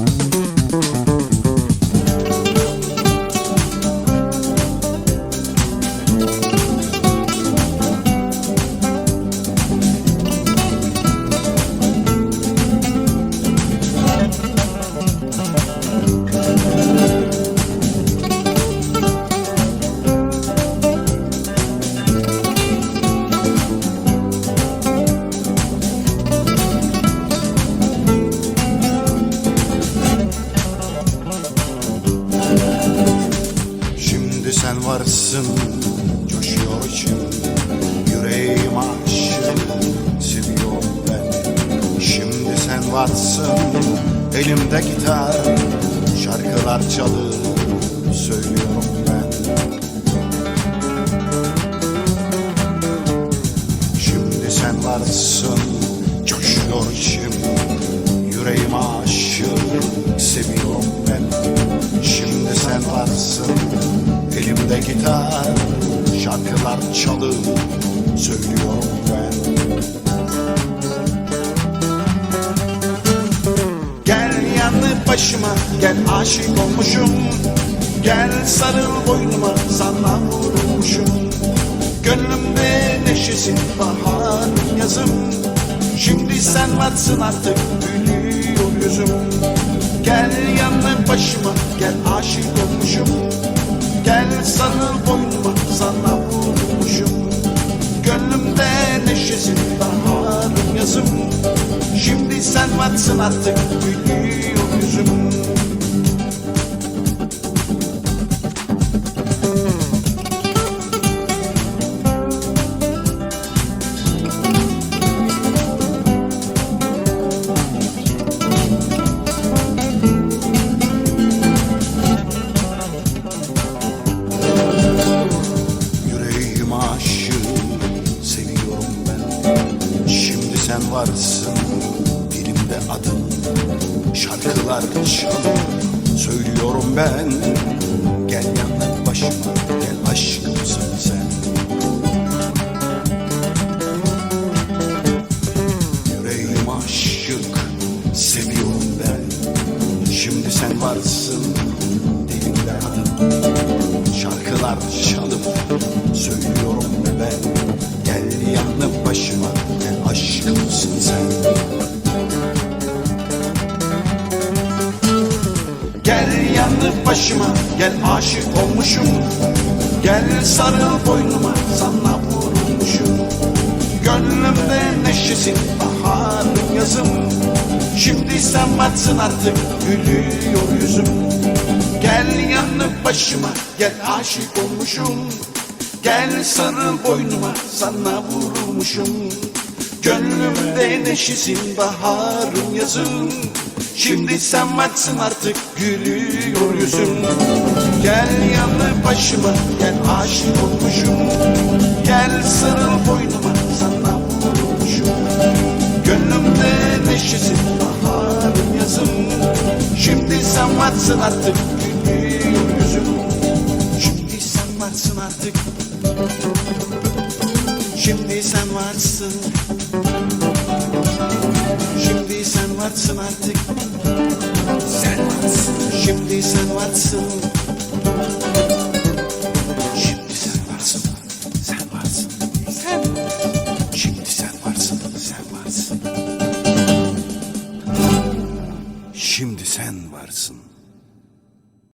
うん varsın coşuyor içim Yüreğim aşık seviyorum ben Şimdi sen varsın elimde gitar Şarkılar çalır söylüyorum ben. Şimdi sen varsın elimde gitar. Şarkılar çalır söylüyorum ben. Gel yanı başıma gel aşık olmuşum. Gel sarıl boynuma sana vurulmuşum Gönlümde neşesin baharın yazım. Şimdi sen varsın artık gülüyor yüzüm. Gel yanı başıma gel aşık olmuşum Sarıl boynuma sana vurmuşum. Gönlümde neşesin baharım yazım. Şimdi sen varsın artık gülüyor varsın dilimde adın Şarkılar çalıyor söylüyorum ben. Gel yanına başıma gel aşkımsın sen. Yüreğim aşık seviyorum ben. Şimdi sen varsın dilimde adın Şarkılar çalıp söylüyorum ben. Gel yanı başıma gel aşkımsın sen. Gel yanı başıma gel aşık olmuşum. Gel sarıl boynuma sana vurulmuşum. Gönlümde neşesin baharım yazım. Şimdi sen varsın artık gülüyor yüzüm. Gel yanı başıma gel aşık olmuşum. Gel sarıl boynuma sana vurulmuşum Gönlümde neşesin baharım yazım Şimdi sen varsın artık gülüyor yüzüm Gel yanı başıma gel aşık olmuşum. Gel sarıl boynuma sana vurulmuşum Gönlümde neşesin baharım yazım Şimdi sen varsın artık sen varsın. Şimdi sen varsın artık. Sen varsın. Şimdi sen varsın. Şimdi sen varsın. Sen varsın. Sen. Şimdi sen varsın. Sen varsın. Şimdi sen varsın